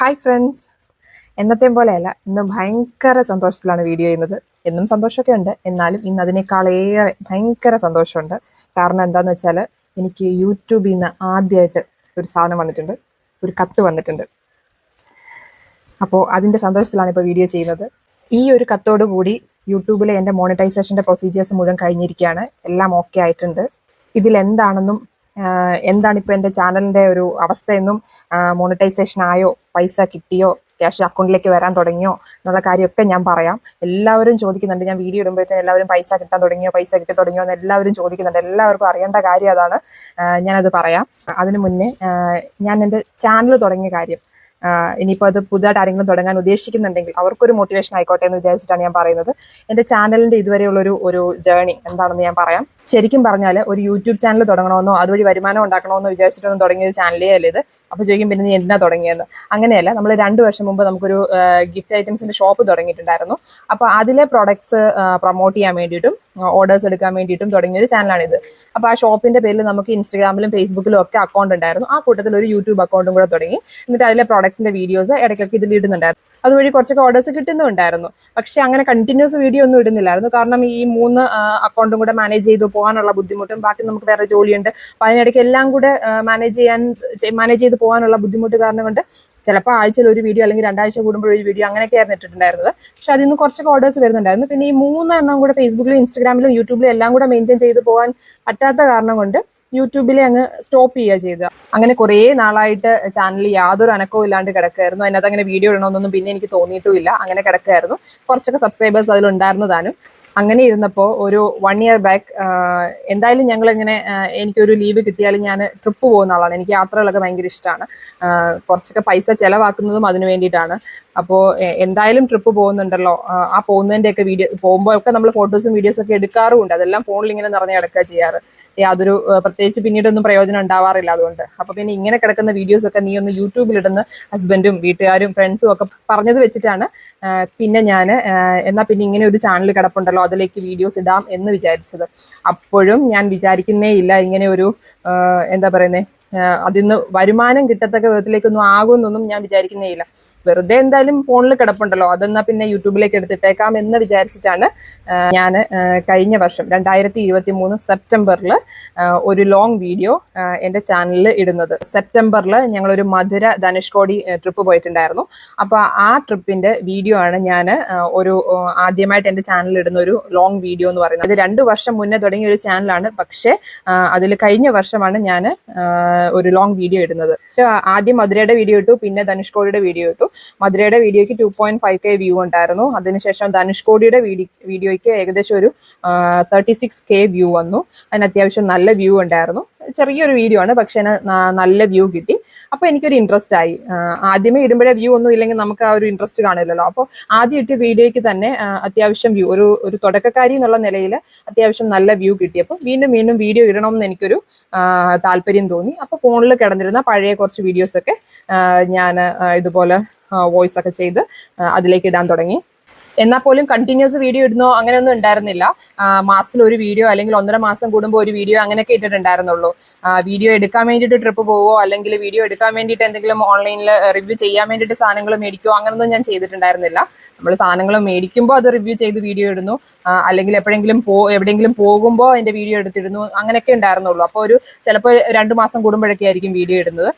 Hi friends എന്നത്തെയും പോലെയല്ല ഇന്ന് ഭയങ്കര സന്തോഷത്തിലാണ് വീഡിയോ ചെയ്യുന്നത്. എന്നും സന്തോഷമൊക്കെ ഉണ്ട് എന്നാലും ഇന്ന് അതിനേക്കാളേറെ ഭയങ്കര സന്തോഷമുണ്ട്. കാരണം എന്താണെന്ന് വെച്ചാൽ എനിക്ക് യൂട്യൂബിൽ നിന്ന് ആദ്യമായിട്ട് ഒരു സാധനം വന്നിട്ടുണ്ട്. ഒരു കത്ത് വന്നിട്ടുണ്ട്. അപ്പോൾ അതിന്റെ സന്തോഷത്തിലാണ് ഇപ്പോൾ വീഡിയോ ചെയ്യുന്നത്. ഈ ഒരു കത്തോടു കൂടി യൂട്യൂബിലെ എന്റെ മോണിറ്റൈസേഷന്റെ പ്രൊസീജിയേഴ്സ് മുഴുവൻ കഴിഞ്ഞിരിക്കുകയാണ്. എല്ലാം ഓക്കെ ആയിട്ടുണ്ട്. ഇതിൽ എന്താണ് ഇപ്പൊ എന്റെ ചാനലിന്റെ ഒരു അവസ്ഥ എന്നും മോണിറ്റൈസേഷൻ ആയോ പൈസ കിട്ടിയോ ക്യാഷ് അക്കൗണ്ടിലേക്ക് വരാൻ തുടങ്ങിയോ എന്നുള്ള കാര്യമൊക്കെ ഞാൻ പറയാം. എല്ലാവരും ചോദിക്കുന്നുണ്ട്. ഞാൻ വീഡിയോ ഇടുമ്പോഴത്തേന് എല്ലാവരും പൈസ കിട്ടാൻ തുടങ്ങിയോ പൈസ കിട്ടി തുടങ്ങിയോ എന്ന് എല്ലാവരും ചോദിക്കുന്നുണ്ട്. എല്ലാവർക്കും അറിയേണ്ട കാര്യം അതാണ്. ഞാനത് പറയാം. അതിനു മുന്നേ ഞാൻ എന്റെ ചാനൽ തുടങ്ങിയ കാര്യം. ഇനിയിപ്പോൾ അത് പുതുതായിട്ട് ആരെങ്കിലും തുടങ്ങാൻ ഉദ്ദേശിക്കുന്നുണ്ടെങ്കിൽ അവർക്കൊരു മോട്ടിവേഷൻ ആയിക്കോട്ടെ എന്ന് വിചാരിച്ചിട്ടാണ് ഞാൻ പറയുന്നത്. എന്റെ ചാനലിന്റെ ഇതുവരെയുള്ളൊരു ഒരു ജേണി എന്താണെന്ന് ഞാൻ പറയാം. ശരിക്കും പറഞ്ഞാൽ ഒരു യൂട്യൂബ് ചാനൽ തുടങ്ങണമെന്നോ അതുവഴി വരുമാനം ഉണ്ടാക്കണമെന്നോ വിചാരിച്ചിട്ടൊന്നും തുടങ്ങിയ ഒരു ചാനലേ അല്ല ഇത്? അപ്പോൾ ചോദിക്കും പിന്നെ നീ എന്തിനാ തുടങ്ങിയെന്ന്? അങ്ങനെയല്ല നമ്മൾ രണ്ട് വർഷം മുമ്പ് നമുക്കൊരു ഗിഫ്റ്റ് ഐറ്റംസിന്റെ ഷോപ്പ് തുടങ്ങിയിട്ടുണ്ടായിരുന്നു. അപ്പോൾ അതിലെ പ്രൊഡക്ട്സ് പ്രൊമോട്ട് ചെയ്യാൻ വേണ്ടിയിട്ടും ഓർഡേഴ്സ് എടുക്കാൻ വേണ്ടിയിട്ടും തുടങ്ങിയ ഒരു ചാനലാണിത് അപ്പോൾ ആ ഷോപ്പിന്റെ പേരിൽ നമുക്ക് ഇൻസ്റ്റാഗ്രാമിലും ഫേസ്ബുക്കിലും ഒക്കെ അക്കൗണ്ട് ഉണ്ടായിരുന്നു. ആ കൂട്ടത്തിൽ ഒരു യൂട്യൂബ് അക്കൗണ്ടും കൂടെ തുടങ്ങി. എന്നിട്ട് അതിലെ പ്രോഡക്ട്സിന്റെ വീഡിയോസ് ഇടയ്ക്കൊക്കെ ഇതിൽ ഇടുന്നുണ്ടായിരുന്നു. അതുവഴി കുറച്ചൊക്കെ ഓർഡേഴ്സ് കിട്ടുന്നുണ്ടായിരുന്നു പക്ഷെ അങ്ങനെ കണ്ടിന്യൂസ് വീഡിയോ ഒന്നും ഇടുന്നില്ലായിരുന്നു. കാരണം ഈ മൂന്ന് അക്കൗണ്ടും കൂടെ മാനേജ് ചെയ്തു പോകാനുള്ള ബുദ്ധിമുട്ടും ബാക്കി നമുക്ക് വേറെ ജോലിയുണ്ട്. അപ്പൊ അതിനിടയ്ക്ക് എല്ലാം കൂടെ മാനേജ് ചെയ്യാൻ മാനേജ് ചെയ്ത് പോകാനുള്ള ബുദ്ധിമുട്ട് കാരണം കൊണ്ട് ചിലപ്പോൾ ആഴ്ചയിൽ ഒരു വീഡിയോ അല്ലെങ്കിൽ രണ്ടാഴ്ച കൂടുമ്പോൾ ഒരു വീഡിയോ അങ്ങനെയൊക്കെ ആയിരുന്നു ഇട്ടിട്ടുണ്ടായിരുന്നത്. പക്ഷെ അതിൽ നിന്ന് കുറച്ചൊക്കെ ഓർഡേഴ്സ് വരുന്നുണ്ടായിരുന്നു. പിന്നെ ഈ മൂന്നെണ്ണം കൂടെ ഫേസ്ബുക്കിലും ഇൻസ്റ്റാഗ്രാമിലും യൂട്യൂബിലും എല്ലാം കൂടെ മെയിന്റെയിൻ ചെയ്ത് പോകാൻ പറ്റാത്ത കാരണം കൊണ്ട് യൂട്യൂബിലെ അങ്ങ് സ്റ്റോപ്പ് ചെയ്യുക ചെയ്തത്. അങ്ങനെ കുറേ നാളായിട്ട് ചാനലിൽ യാതൊരു അനക്കവും ഇല്ലാണ്ട് കിടക്കായിരുന്നു അതിനകത്ത് അങ്ങനെ വീഡിയോ ഇടണമെന്നൊന്നും പിന്നെ എനിക്ക് തോന്നിയിട്ടുമില്ല. അങ്ങനെ കിടക്കുകയായിരുന്നു കുറച്ചൊക്കെ സബ്സ്ക്രൈബേഴ്സ് അതിലുണ്ടായിരുന്നതാനും അങ്ങനെ ഇരുന്നപ്പോൾ ഒരു വൺ ഇയർ ബാക്ക് എന്തായാലും ഞങ്ങൾ ഇങ്ങനെ എനിക്കൊരു ലീവ് കിട്ടിയാൽ ഞാൻ ട്രിപ്പ് പോകുന്ന ആളാണ്. എനിക്ക് യാത്രകളൊക്കെ ഭയങ്കര ഇഷ്ടമാണ് കുറച്ചൊക്കെ പൈസ ചെലവാക്കുന്നതും അതിനു വേണ്ടിയിട്ടാണ്. അപ്പോൾ എന്തായാലും ട്രിപ്പ് പോകുന്നുണ്ടല്ലോ. ആ, പോകുന്നതിന്റെ ഒക്കെ വീഡിയോ പോകുമ്പോൾ ഒക്കെ നമ്മൾ ഫോട്ടോസും വീഡിയോസും ഒക്കെ എടുക്കാറുമുണ്ട്. അതെല്ലാം ഫോണിൽ ഇങ്ങനെ നിറഞ്ഞു കിടക്കുക ചെയ്യാറ്. യാതൊരു പ്രത്യേകിച്ച് പിന്നീടൊന്നും പ്രയോജനം ഉണ്ടാവാറില്ല അതുകൊണ്ട്. അപ്പൊ പിന്നെ ഇങ്ങനെ കിടക്കുന്ന വീഡിയോസ് ഒക്കെ നീ ഒന്ന് യൂട്യൂബിൽ ഇടുന്ന ഹസ്ബൻഡും വീട്ടുകാരും ഫ്രണ്ട്സും ഒക്കെ പറഞ്ഞത് വെച്ചിട്ടാണ് പിന്നെ ഞാൻ എന്നാ പിന്നെ ഇങ്ങനെ ഒരു ചാനൽ കിടപ്പുണ്ടല്ലോ അതിലേക്ക് വീഡിയോസ് ഇടാം എന്ന് വിചാരിച്ചത്. അപ്പോഴും ഞാൻ വിചാരിക്കുന്നേ ഇല്ല ഇങ്ങനെ ഒരു എന്താ പറയുന്നത് അതിൽ നിന്ന് വരുമാനം കിട്ടത്തക്ക വിധത്തിലേക്കൊന്നും ആകുമെന്നൊന്നും ഞാൻ വിചാരിക്കുന്നേ ഇല്ല. വെറുതെ എന്തായാലും ഫോണിൽ കിടപ്പുണ്ടല്ലോ അതെന്നാ പിന്നെ യൂട്യൂബിലേക്ക് എടുത്തിട്ടേക്കാം എന്ന് വിചാരിച്ചിട്ടാണ് ഞാൻ കഴിഞ്ഞ വർഷം രണ്ടായിരത്തി ഇരുപത്തി മൂന്ന് സെപ്റ്റംബറിൽ ഒരു ലോങ് വീഡിയോ എന്റെ ചാനലിൽ ഇടുന്നത്. സെപ്റ്റംബറിൽ ഞങ്ങളൊരു മധുര ധനുഷ്കോടി ട്രിപ്പ് പോയിട്ടുണ്ടായിരുന്നു. അപ്പോൾ ആ ട്രിപ്പിന്റെ വീഡിയോ ആണ് ഞാൻ ഒരു ആദ്യമായിട്ട് എന്റെ ചാനലിൽ ഇടുന്ന ഒരു ലോങ് വീഡിയോ എന്ന് പറയുന്നത്. അത് രണ്ട് വർഷം മുന്നേ തുടങ്ങിയ ഒരു ചാനലാണ്. പക്ഷേ അതിൽ കഴിഞ്ഞ വർഷമാണ് ഞാൻ ഒരു ലോങ് വീഡിയോ ഇടുന്നത്. ആദ്യം മധുരയുടെ വീഡിയോ ഇട്ടു പിന്നെ ധനുഷ്കോടിയുടെ വീഡിയോ ഇട്ടു. മധുരയുടെ വീഡിയോയ്ക്ക് two point five K view ഉണ്ടായിരുന്നു. അതിനുശേഷം ധനുഷ്കോടിയുടെ കോടിയുടെ വീഡിയോയ്ക്ക് ഏകദേശം ഒരു തേർട്ടി സിക്സ് കെ വ്യൂ വന്നു. അതിന് അത്യാവശ്യം നല്ല വ്യൂ ഉണ്ടായിരുന്നു. ചെറിയൊരു വീഡിയോ ആണ് പക്ഷെ നല്ല വ്യൂ കിട്ടി. അപ്പൊ എനിക്കൊരു ഇൻട്രസ്റ്റ് ആയി. ആദ്യമേ ഇടുമ്പോഴേ വ്യൂ ഒന്നും ഇല്ലെങ്കിൽ നമുക്ക് ആ ഒരു ഇൻട്രസ്റ്റ് കാണില്ലല്ലോ. അപ്പോൾ ആദ്യം ഇട്ടിയ വീഡിയോയ്ക്ക് തന്നെ അത്യാവശ്യം വ്യൂ ഒരു ഒരു തുടക്കക്കാരി എന്നുള്ള നിലയിൽ അത്യാവശ്യം നല്ല വ്യൂ കിട്ടിയപ്പോൾ വീണ്ടും വീണ്ടും വീഡിയോ ഇടണമെന്ന് എനിക്കൊരു താല്പര്യം തോന്നി. അപ്പോൾ ഫോണിൽ കിടന്നിരുന്ന പഴയ കുറച്ച് വീഡിയോസൊക്കെ ഞാൻ ഇതുപോലെ വോയിസ് ഒക്കെ ചെയ്ത് അതിലേക്ക് ഇടാൻ തുടങ്ങി. എന്നാൽ പോലും കണ്ടിന്യൂസ് വീഡിയോ ഇടുന്നോ അങ്ങനെയൊന്നും ഉണ്ടായിരുന്നില്ല. മാസത്തിൽ ഒരു വീഡിയോ അല്ലെങ്കിൽ ഒന്നര മാസം കൂടുമ്പോൾ ഒരു വീഡിയോ അങ്ങനെയൊക്കെ ഇട്ടിട്ടുണ്ടായിരുന്നുള്ളൂ. വീഡിയോ എടുക്കാൻ വേണ്ടിയിട്ട് ട്രിപ്പ് പോവോ അല്ലെങ്കിൽ വീഡിയോ എടുക്കാൻ വേണ്ടിയിട്ട് എന്തെങ്കിലും ഓൺലൈനിൽ റിവ്യൂ ചെയ്യാൻ വേണ്ടിയിട്ട് സാധനങ്ങൾ മേടിക്കുമോ അങ്ങനെയൊന്നും ഞാൻ ചെയ്തിട്ടുണ്ടായിരുന്നില്ല. നമ്മൾ സാധനങ്ങൾ മേടിക്കുമ്പോൾ അത് റിവ്യൂ ചെയ്ത് വീഡിയോ ഇടുന്നു. അല്ലെങ്കിൽ എപ്പോഴെങ്കിലും പോ എവിടെയെങ്കിലും പോകുമ്പോൾ അതിന്റെ വീഡിയോ എടുത്തിടുന്നു. അങ്ങനെയൊക്കെ ഉണ്ടായിരുന്നുള്ളൂ. അപ്പോൾ ഒരു ചിലപ്പോൾ രണ്ട് മാസം കൂടുമ്പോഴൊക്കെ ആയിരിക്കും വീഡിയോ ഇടുന്നത്.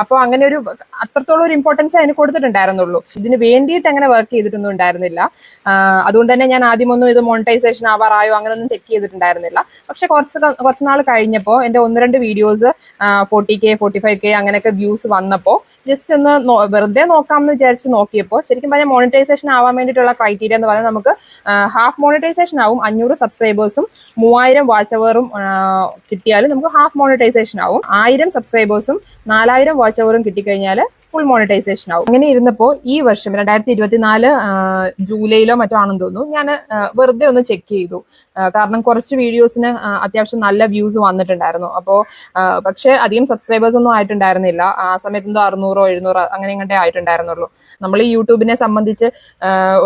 അപ്പോൾ അങ്ങനെ ഒരു അത്രത്തോളം ഒരു ഇമ്പോർട്ടൻസ് അതിന് കൊടുത്തിട്ടുണ്ടായിരുന്നുള്ളൂ. ഇതിന് വേണ്ടിയിട്ട് അങ്ങനെ വർക്ക് ചെയ്തിട്ടൊന്നും ഉണ്ടായിരുന്നില്ല. അതുകൊണ്ട് തന്നെ ഞാൻ ആദ്യമൊന്നും ഇത് മോണിറ്റൈസേഷൻ ആവാറായോ അങ്ങനെയൊന്നും ചെക്ക് ചെയ്തിട്ടുണ്ടായിരുന്നില്ല. പക്ഷെ കുറച്ച് കുറച്ച് നാൾ കഴിഞ്ഞപ്പോൾ എന്റെ ഒന്ന് രണ്ട് videos forty K forty five K അങ്ങനെയൊക്കെ വ്യൂസ് വന്നപ്പോൾ ജസ്റ്റ് ഒന്ന് വെറുതെ നോക്കാം എന്ന് വിചാരിച്ച് നോക്കിയപ്പോൾ ശരിക്കും പറഞ്ഞാൽ മോണിറ്റൈസേഷൻ ആവാൻ വേണ്ടിയിട്ടുള്ള ക്രൈറ്റീരിയ എന്ന് പറഞ്ഞാൽ നമുക്ക് ഹാഫ് മോണിറ്റൈസേഷൻ ആവും അഞ്ഞൂറ് സബ്സ്ക്രൈബേഴ്സും മൂവായിരം വാച്ച് അവറും കിട്ടിയാൽ നമുക്ക് ഹാഫ് മോണിറ്റൈസേഷൻ ആവും. ആയിരം സബ്സ്ക്രൈബേഴ്സും നാലായിരം വാച്ച് അവറും കിട്ടിക്കഴിഞ്ഞാൽ ഫുൾ മോണിറ്റൈസേഷൻ ആവും. അങ്ങനെ ഇരുന്നപ്പോൾ ഈ വർഷം രണ്ടായിരത്തി ഇരുപത്തിനാല് ജൂലൈയിലോ മറ്റോ ആണെന്ന് തോന്നുന്നു ഞാൻ വെറുതെ ഒന്ന് ചെക്ക് ചെയ്തു. കാരണം കുറച്ച് വീഡിയോസിന് അത്യാവശ്യം നല്ല വ്യൂസ് വന്നിട്ടുണ്ടായിരുന്നു. അപ്പോൾ പക്ഷേ അധികം സബ്സ്ക്രൈബേഴ്സ് ഒന്നും ആയിട്ടുണ്ടായിരുന്നില്ല. ആ സമയത്ത് എന്തോ അറുന്നൂറോ എഴുന്നൂറോ അങ്ങനെ ഇങ്ങോട്ടേ ആയിട്ടുണ്ടായിരുന്നുള്ളൂ. നമ്മൾ ഈ യൂട്യൂബിനെ സംബന്ധിച്ച്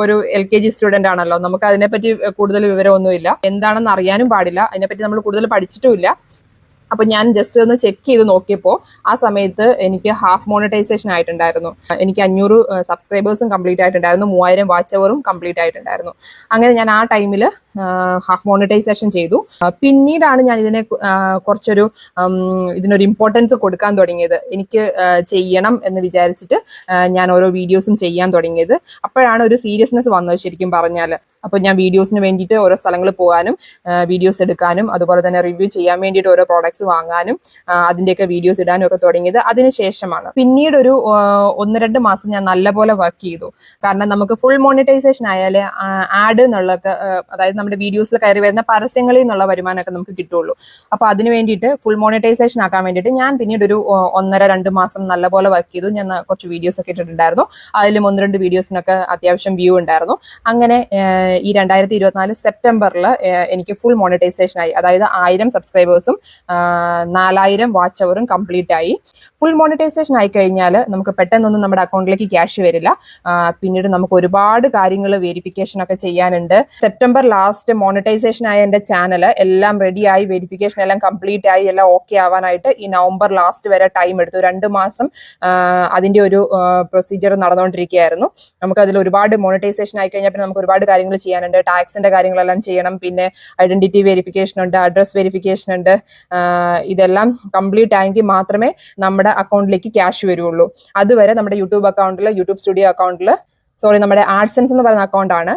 ഒരു എൽ കെ ജി സ്റ്റുഡന്റ് ആണല്ലോ. നമുക്ക് അതിനെപ്പറ്റി കൂടുതൽ വിവരമൊന്നുമില്ല. എന്താണെന്ന് അറിയാനും പാടില്ല. അതിനെപ്പറ്റി നമ്മൾ കൂടുതൽ പഠിച്ചിട്ടുമില്ല. അപ്പൊ ഞാൻ ജസ്റ്റ് ഒന്ന് ചെക്ക് ചെയ്ത് നോക്കിയപ്പോൾ ആ സമയത്ത് എനിക്ക് ഹാഫ് മോണിറ്റൈസേഷൻ ആയിട്ടുണ്ടായിരുന്നു. എനിക്ക് അഞ്ഞൂറ് സബ്സ്ക്രൈബേഴ്സും കംപ്ലീറ്റ് ആയിട്ടുണ്ടായിരുന്നു. മൂവായിരം വാച്ച് അവറും കംപ്ലീറ്റ് ആയിട്ടുണ്ടായിരുന്നു. അങ്ങനെ ഞാൻ ആ ടൈമിൽ ഹാഫ് മോണിറ്റൈസേഷൻ ചെയ്തു. പിന്നീടാണ് ഞാൻ ഇതിനെ കുറച്ചൊരു ഇതിനൊരു ഇമ്പോർട്ടൻസ് കൊടുക്കാൻ തുടങ്ങിയത്. എനിക്ക് ചെയ്യണം എന്ന് വിചാരിച്ചിട്ട് ഞാൻ ഓരോ വീഡിയോസും ചെയ്യാൻ തുടങ്ങിയത്. അപ്പോഴാണ് ഒരു സീരിയസ്നെസ് വന്നത് ശരിക്കും പറഞ്ഞാൽ അപ്പോൾ ഞാൻ വീഡിയോസിന് വേണ്ടിയിട്ട് ഓരോ സ്ഥലങ്ങളിൽ പോകാനും വീഡിയോസ് എടുക്കാനും അതുപോലെ തന്നെ റിവ്യൂ ചെയ്യാൻ വേണ്ടിയിട്ട് ഓരോ പ്രോഡക്ട്സ് വാങ്ങാനും അതിന്റെയൊക്കെ വീഡിയോസ് ഇടാനും ഒക്കെ തുടങ്ങിയത് അതിനുശേഷമാണ് പിന്നീട് ഒരു ഒന്ന് രണ്ട് മാസം ഞാൻ നല്ലപോലെ വർക്ക് ചെയ്തു. കാരണം നമുക്ക് ഫുൾ മോണിറ്റൈസേഷൻ ആയാലേ ആഡ് എന്നുള്ളത് അതായത് നമ്മുടെ വീഡിയോസിൽ കയറി വരുന്ന പരസ്യങ്ങളിൽ നിന്നുള്ള വരുമാനമൊക്കെ നമുക്ക് കിട്ടുള്ളൂ. അപ്പൊ അതിന് വേണ്ടിയിട്ട് ഫുൾ മോണിറ്റൈസേഷൻ ആക്കാൻ വേണ്ടിയിട്ട് ഞാൻ പിന്നീട് ഒരു ഒന്നര രണ്ട് മാസം നല്ലപോലെ വർക്ക് ചെയ്തു. ഞാൻ കുറച്ച് വീഡിയോസ് ഒക്കെ ഇട്ടിട്ടുണ്ടായിരുന്നു. അതിലും ഒന്ന് രണ്ട് വീഡിയോസിനൊക്കെ അത്യാവശ്യം വ്യൂ ഉണ്ടായിരുന്നു. അങ്ങനെ ഈ രണ്ടായിരത്തി ഇരുപത്തിനാല് സെപ്റ്റംബറിൽ എനിക്ക് ഫുൾ മോണിറ്റൈസേഷൻ ആയി. അതായത് ആയിരം സബ്സ്ക്രൈബേഴ്സും നാലായിരം വാച്ച് അവറും കംപ്ലീറ്റ് ആയി. ഫുൾ മോണിറ്റൈസേഷൻ ആയി കഴിഞ്ഞാൽ നമുക്ക് പെട്ടെന്നൊന്നും നമ്മുടെ അക്കൗണ്ടിലേക്ക് ക്യാഷ് വരില്ല. പിന്നീട് നമുക്ക് ഒരുപാട് കാര്യങ്ങൾ വെരിഫിക്കേഷൻ ഒക്കെ ചെയ്യാനുണ്ട്. സെപ്റ്റംബർ ലാസ്റ്റ് മോണിറ്റൈസേഷൻ ആയ എന്റെ ചാനൽ എല്ലാം റെഡി ആയി വെരിഫിക്കേഷൻ എല്ലാം കംപ്ലീറ്റ് ആയി എല്ലാം ഓക്കെ ആവാനായിട്ട് ഈ നവംബർ ലാസ്റ്റ് വരെ ടൈം എടുത്തു. രണ്ട് മാസം ആ, അതിന്റെ ഒരു പ്രൊസീജിയർ നടന്നുകൊണ്ടിരിക്കുകയായിരുന്നു. നമുക്ക് അതിൽ ഒരുപാട് മോണിറ്റൈസേഷൻ ആയി കഴിഞ്ഞാൽ പിന്നെ നമുക്ക് ഒരുപാട് കാര്യങ്ങൾ ചെയ്യാനുണ്ട്. ടാക്സിന്റെ കാര്യങ്ങളെല്ലാം ചെയ്യണം. പിന്നെ ഐഡന്റിറ്റി വെരിഫിക്കേഷൻ ഉണ്ട് അഡ്രസ് വെരിഫിക്കേഷൻ ഉണ്ട്. ഇതെല്ലാം കംപ്ലീറ്റ് ആയെങ്കിൽ മാത്രമേ നമ്മുടെ അക്കൗണ്ടിലേക്ക് ക്യാഷ് വരുള്ളൂ. അതുവരെ നമ്മുടെ യൂട്യൂബ് അക്കൗണ്ടിൽ യൂട്യൂബ് സ്റ്റുഡിയോ അക്കൗണ്ടിൽ സോറി നമ്മുടെ ആഡ്സെൻസ് എന്ന് പറയുന്ന അക്കൗണ്ടാണ്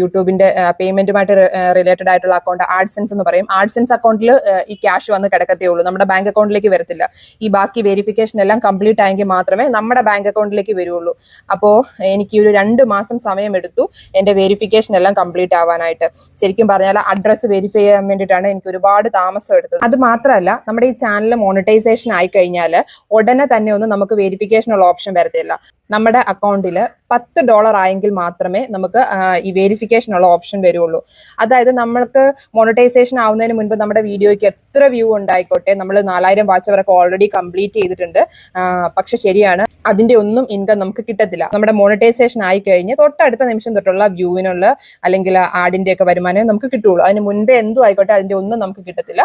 യൂട്യൂബിന്റെ പേയ്മെന്റുമായിട്ട് റിലേറ്റഡ് ആയിട്ടുള്ള അക്കൗണ്ട് ആഡ്സെൻസ് എന്ന് പറയും. ആഡ്സെൻസ് അക്കൗണ്ടിൽ ഈ ക്യാഷ് വന്ന് കിടക്കത്തേ ഉള്ളൂ. നമ്മുടെ ബാങ്ക് അക്കൗണ്ടിലേക്ക് വരത്തില്ല. ഈ ബാക്കി വെരിഫിക്കേഷൻ എല്ലാം കംപ്ലീറ്റ് ആയെങ്കിൽ മാത്രമേ നമ്മുടെ ബാങ്ക് അക്കൗണ്ടിലേക്ക് വരുള്ളൂ. അപ്പോൾ എനിക്ക് ഒരു രണ്ട് മാസം സമയം എടുത്തു എന്റെ വെരിഫിക്കേഷൻ എല്ലാം കംപ്ലീറ്റ് ആവാനായിട്ട്. ശരിക്കും പറഞ്ഞാൽ അഡ്രസ്സ് വെരിഫൈ ചെയ്യാൻ വേണ്ടിയിട്ടാണ് എനിക്ക് ഒരുപാട് താമസം എടുത്തത്. അത് മാത്രമല്ല നമ്മുടെ ഈ ചാനൽ മോണിറ്റൈസേഷൻ ആയി കഴിഞ്ഞാൽ ഉടനെ തന്നെ ഒന്നും നമുക്ക് വെരിഫിക്കേഷൻ ഉള്ള ഓപ്ഷൻ വരത്തില്ല. നമ്മുടെ അക്കൗണ്ടിൽ പത്ത് ഡോളർ ആയെങ്കിൽ മാത്രമേ നമുക്ക് ഈ വെരിഫിക്കേഷൻ ഉള്ള ഓപ്ഷൻ വരുള്ളൂ. അതായത് നമ്മൾക്ക് മോണിറ്റൈസേഷൻ ആവുന്നതിന് മുൻപ് നമ്മുടെ വീഡിയോയ്ക്ക് എത്ര വ്യൂ ഉണ്ടായിക്കോട്ടെ നമ്മൾ നാലായിരം വാച്ച് അവരൊക്കെ ഓൾറെഡി കംപ്ലീറ്റ് ചെയ്തിട്ടുണ്ട്. പക്ഷെ ശരിയാണ് അതിന്റെ ഒന്നും ഇൻകം നമുക്ക് കിട്ടത്തില്ല. നമ്മുടെ മോണിറ്റൈസേഷൻ ആയി കഴിഞ്ഞ് തൊട്ടടുത്ത നിമിഷം തൊട്ടുള്ള വ്യൂവിനുള്ള അല്ലെങ്കിൽ ആഡിന്റെ ഒക്കെ വരുമാനമേ നമുക്ക് കിട്ടുള്ളൂ. അതിന് മുൻപേ എന്തും ആയിക്കോട്ടെ അതിന്റെ ഒന്നും നമുക്ക് കിട്ടത്തില്ല.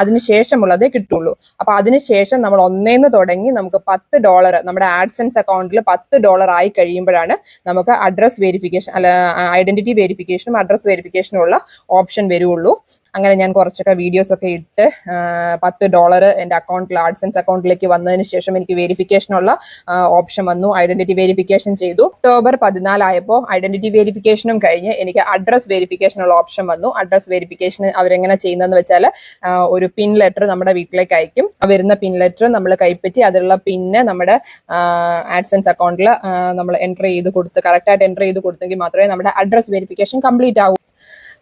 അതിനുശേഷമുള്ളതേ കിട്ടുള്ളൂ. അപ്പൊ അതിനുശേഷം നമ്മൾ ഒന്നേന്ന് തുടങ്ങി നമുക്ക് പത്ത് ഡോളർ നമ്മുടെ ആഡ്സെൻസ് അക്കൗണ്ടിൽ പത്ത് ഡോളർ ആയി കഴിയുമ്പോഴാണ് നമുക്ക് അഡ്രസ് വെരിഫിക്കേഷൻ അല്ല ഐഡന്റിറ്റി വെരിഫിക്കേഷനും അഡ്രസ് വെരിഫിക്കേഷനും ഉള്ള ഓപ്ഷൻ വരുള്ളൂ. അങ്ങനെ ഞാൻ കുറച്ചൊക്കെ വീഡിയോസ് ഒക്കെ ഇട്ട് പത്ത് ഡോളർ എന്റെ അക്കൗണ്ടിൽ ആഡ്സെൻസ് അക്കൗണ്ടിലേക്ക് വന്നതിന് ശേഷം എനിക്ക് വെരിഫിക്കേഷനുള്ള ഓപ്ഷൻ വന്നു. ഐഡന്റിറ്റി വെരിഫിക്കേഷൻ ചെയ്തു. ഒക്ടോബർ പതിനാലായപ്പോൾ ഐഡന്റിറ്റി വെരിഫിക്കേഷനും കഴിഞ്ഞ് എനിക്ക് അഡ്രസ് വെരിഫിക്കേഷനുള്ള ഓപ്ഷൻ വന്നു. അഡ്രസ് വെരിഫിക്കേഷൻ അവരെങ്ങനെ ചെയ്യുന്നതെന്ന് വെച്ചാൽ ഒരു പിൻ ലെറ്റർ നമ്മുടെ വീട്ടിലേക്ക് അയക്കും. വരുന്ന പിൻ ലെറ്റർ നമ്മൾ കൈപ്പറ്റി അതിലുള്ള പിന്ന് നമ്മുടെ ആഡ്സെൻസ് അക്കൗണ്ടിൽ നമ്മൾ എന്റർ ചെയ്ത് കൊടുത്ത് കറക്റ്റായിട്ട് എന്റർ ചെയ്ത് കൊടുത്തെങ്കിൽ മാത്രമേ നമ്മുടെ അഡ്രസ് വെരിഫിക്കേഷൻ കംപ്ലീറ്റ് ആവൂ.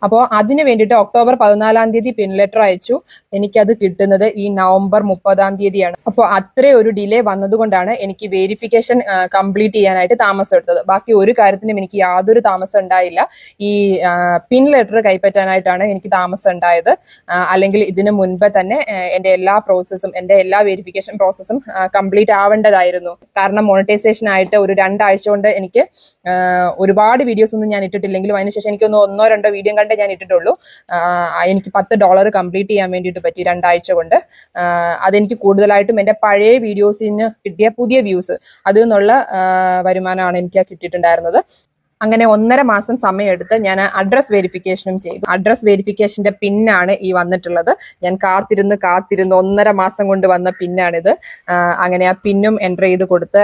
അപ്പോൾ അതിന് വേണ്ടിയിട്ട് ഒക്ടോബർ പതിനാലാം തീയതി പിൻ ലെറ്റർ അയച്ചു. എനിക്കത് കിട്ടുന്നത് ഈ നവംബർ മുപ്പതാം തീയതിയാണ്. അപ്പോൾ അത്രേ ഒരു ഡിലേ വന്നതുകൊണ്ടാണ് എനിക്ക് വെരിഫിക്കേഷൻ കംപ്ലീറ്റ് ചെയ്യാനായിട്ട് താമസം എടുത്തത്. ബാക്കി ഒരു കാര്യത്തിനും എനിക്ക് യാതൊരു താമസം ഉണ്ടായില്ല. ഈ പിൻ ലെറ്റർ കൈപ്പറ്റാനായിട്ടാണ് എനിക്ക് താമസം ഉണ്ടായത്. അല്ലെങ്കിൽ ഇതിനു മുൻപ് തന്നെ എന്റെ എല്ലാ പ്രോസസ്സും എന്റെ എല്ലാ വെരിഫിക്കേഷൻ പ്രോസസ്സും കംപ്ലീറ്റ് ആവേണ്ടതായിരുന്നു. കാരണം മോണിറ്റൈസേഷൻ ആയിട്ട് ഒരു രണ്ടാഴ്ച കൊണ്ട് എനിക്ക് ഒരുപാട് വീഡിയോസ് ഒന്നും ഞാൻ ഇട്ടിട്ടില്ലെങ്കിലും അതിനുശേഷം എനിക്കൊന്ന് ഒന്നോ രണ്ടോ വീഡിയോ കണ്ടേ ഞാൻ ഇട്ടിട്ടുള്ളൂ. എനിക്ക് പത്ത് ഡോളർ കംപ്ലീറ്റ് ചെയ്യാൻ വേണ്ടിയിട്ട് പറ്റി രണ്ടാഴ്ച കൊണ്ട്. അതെനിക്ക് കൂടുതലായിട്ടും എന്റെ പഴയ വീഡിയോസിന് കിട്ടിയ പുതിയ വ്യൂസ് അതിൽ നിന്നുള്ള വരുമാനമാണ് എനിക്ക് കിട്ടിയിട്ടുണ്ടായിരുന്നത്. അങ്ങനെ ഒന്നര മാസം സമയമെടുത്ത് ഞാൻ അഡ്രസ് വെരിഫിക്കേഷനും ചെയ്തു. അഡ്രസ് വെരിഫിക്കേഷന്റെ പിന്നാണ് ഈ വന്നിട്ടുള്ളത്. ഞാൻ കാത്തിരുന്ന് കാത്തിരുന്ന് ഒന്നര മാസം കൊണ്ട് വന്ന പിന്നാണിത്. അങ്ങനെ ആ പിന്നും എന്റർ ചെയ്ത് കൊടുത്ത്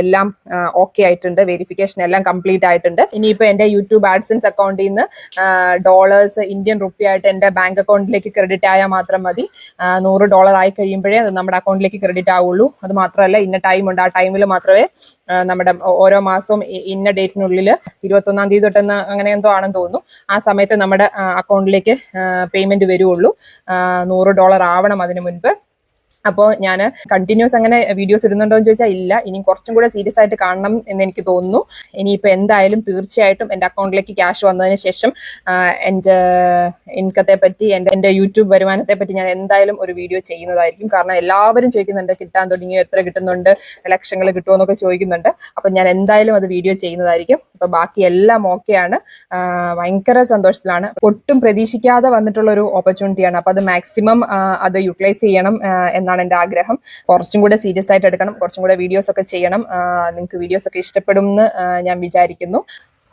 എല്ലാം ഓക്കെ ആയിട്ടുണ്ട്. വെരിഫിക്കേഷൻ എല്ലാം കംപ്ലീറ്റ് ആയിട്ടുണ്ട്. ഇനിയിപ്പോൾ എന്റെ യൂട്യൂബ് ആഡ്സൻസ് അക്കൗണ്ടിൽ നിന്ന് ഡോളേഴ്സ് ഇന്ത്യൻ റുപ്പി ആയിട്ട് എന്റെ ബാങ്ക് അക്കൗണ്ടിലേക്ക് ക്രെഡിറ്റ് ആയാൽ മാത്രം മതി. നൂറ് ഡോളർ ആയി കഴിയുമ്പോഴേ അത് നമ്മുടെ അക്കൗണ്ടിലേക്ക് ക്രെഡിറ്റ് ആവുള്ളൂ. അത് മാത്രമല്ല ഇന്ന ടൈം ഉണ്ട്. ആ ടൈമിൽ മാത്രമേ നമ്മുടെ ഓരോ മാസവും ഇന്ന ഡേറ്റിനുള്ളിൽ ഇരുപത്തൊന്നാം തീയതി തൊട്ടെന്ന് അങ്ങനെ എന്തോ ആണെന്ന് തോന്നുന്നു. ആ സമയത്ത് നമ്മുടെ അക്കൗണ്ടിലേക്ക് പേയ്മെന്റ് വരുള്ളൂ നൂറ് ഡോളർ ആവണം അതിനു മുൻപ്. അപ്പോൾ ഞാൻ കണ്ടിന്യൂസ് അങ്ങനെ വീഡിയോസ് ഇടുന്നുണ്ടോ എന്ന് ചോദിച്ചാൽ ഇല്ല. ഇനി കുറച്ചും കൂടെ സീരിയസ് ആയിട്ട് കാണണം എന്ന് എനിക്ക് തോന്നുന്നു. ഇനിയിപ്പോൾ എന്തായാലും തീർച്ചയായിട്ടും എന്റെ അക്കൗണ്ടിലേക്ക് ക്യാഷ് വന്നതിന് ശേഷം എന്റെ ഇൻകത്തെ പറ്റി എന്റെ എന്റെ യൂട്യൂബ് വരുമാനത്തെ പറ്റി ഞാൻ എന്തായാലും ഒരു വീഡിയോ ചെയ്യുന്നതായിരിക്കും. കാരണം എല്ലാവരും ചോദിക്കുന്നുണ്ട് കിട്ടാൻ തുടങ്ങി എത്ര കിട്ടുന്നുണ്ട്? ലക്ഷങ്ങൾ കിട്ടുമോ? എന്നൊക്കെ ചോദിക്കുന്നുണ്ട്. അപ്പം ഞാൻ എന്തായാലും അത് വീഡിയോ ചെയ്യുന്നതായിരിക്കും. അപ്പൊ ബാക്കി എല്ലാം ഓക്കെയാണ് ഭയങ്കര സന്തോഷത്തിലാണ്. ഒട്ടും പ്രതീക്ഷിക്കാതെ വന്നിട്ടുള്ള ഒരു ഓപ്പർച്യൂണിറ്റിയാണ് അപ്പൊ അത് മാക്സിമം അത് യൂട്ടിലൈസ് ചെയ്യണം ആ, എന്നാണ് എന്റെ ആഗ്രഹം. കുറച്ചും കൂടെ സീരിയസ് ആയിട്ട് എടുക്കണം കുറച്ചും കൂടെ വീഡിയോസ് ഒക്കെ ചെയ്യണം. നിങ്ങൾക്ക് വീഡിയോസ് ഒക്കെ ഇഷ്ടപ്പെടും എന്ന് ഞാൻ വിചാരിക്കുന്നു.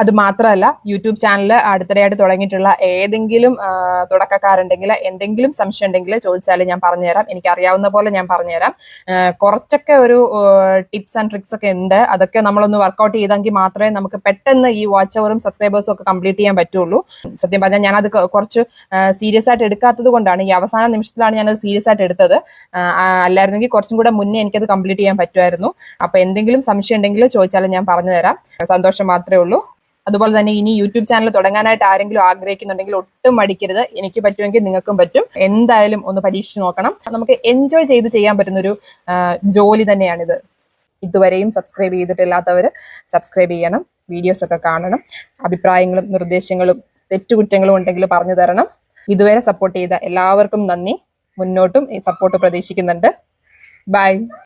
അത് മാത്രമല്ല യൂട്യൂബ് ചാനൽ അടുത്തിടെയായിട്ട് തുടങ്ങിയിട്ടുള്ള ഏതെങ്കിലും തുടക്കക്കാരുണ്ടെങ്കിൽ എന്തെങ്കിലും സംശയം ഉണ്ടെങ്കിൽ ചോദിച്ചാൽ ഞാൻ പറഞ്ഞുതരാം. എനിക്ക് അറിയാവുന്ന പോലെ ഞാൻ പറഞ്ഞുതരാം. കുറച്ചൊക്കെ ഒരു ടിപ്സ് ആൻഡ് ട്രിക്സ് ഒക്കെ ഉണ്ട്. അതൊക്കെ നമ്മളൊന്ന് വർക്കൗട്ട് ചെയ്തെങ്കിൽ മാത്രമേ നമുക്ക് പെട്ടെന്ന് ഈ വാച്ച് അവറും സബ്സ്ക്രൈബേഴ്സും ഒക്കെ കംപ്ലീറ്റ് ചെയ്യാൻ പറ്റുള്ളൂ. സത്യം പറഞ്ഞാൽ ഞാനത് കുറച്ച് സീരിയസ് ആയിട്ട് എടുക്കാത്തത് കൊണ്ടാണ്. ഈ അവസാന നിമിഷത്തിലാണ് ഞാനത് സീരിയസ് ആയിട്ട് എടുത്തത്. അല്ലായിരുന്നെങ്കിൽ കുറച്ചും കൂടെ മുന്നേ എനിക്കത് കംപ്ലീറ്റ് ചെയ്യാൻ പറ്റുമായിരുന്നു. അപ്പൊ എന്തെങ്കിലും സംശയം ഉണ്ടെങ്കിൽ ചോദിച്ചാൽ ഞാൻ പറഞ്ഞുതരാം. സന്തോഷം മാത്രമേ ഉള്ളൂ. അതുപോലെ തന്നെ ഇനി യൂട്യൂബ് ചാനൽ തുടങ്ങാനായിട്ട് ആരെങ്കിലും ആഗ്രഹിക്കുന്നുണ്ടെങ്കിൽ ഒട്ടും മടിക്കരുത്. എനിക്ക് പറ്റുമെങ്കിൽ നിങ്ങൾക്കും പറ്റും. എന്തായാലും ഒന്ന് പരീക്ഷിച്ച് നോക്കണം. നമുക്ക് എൻജോയ് ചെയ്ത് ചെയ്യാൻ പറ്റുന്ന ഒരു ജോലി തന്നെയാണിത്. ഇതുവരെയും സബ്സ്ക്രൈബ് ചെയ്തിട്ടില്ലാത്തവർ സബ്സ്ക്രൈബ് ചെയ്യണം. വീഡിയോസ് ഒക്കെ കാണണം. അഭിപ്രായങ്ങളും നിർദ്ദേശങ്ങളും തെറ്റുകുറ്റങ്ങളും ഉണ്ടെങ്കിൽ പറഞ്ഞു തരണം. ഇതുവരെ സപ്പോർട്ട് ചെയ്ത എല്ലാവർക്കും നന്ദി. മുന്നോട്ടും ഈ സപ്പോർട്ട് പ്രതീക്ഷിക്കുന്നുണ്ട്. ബൈ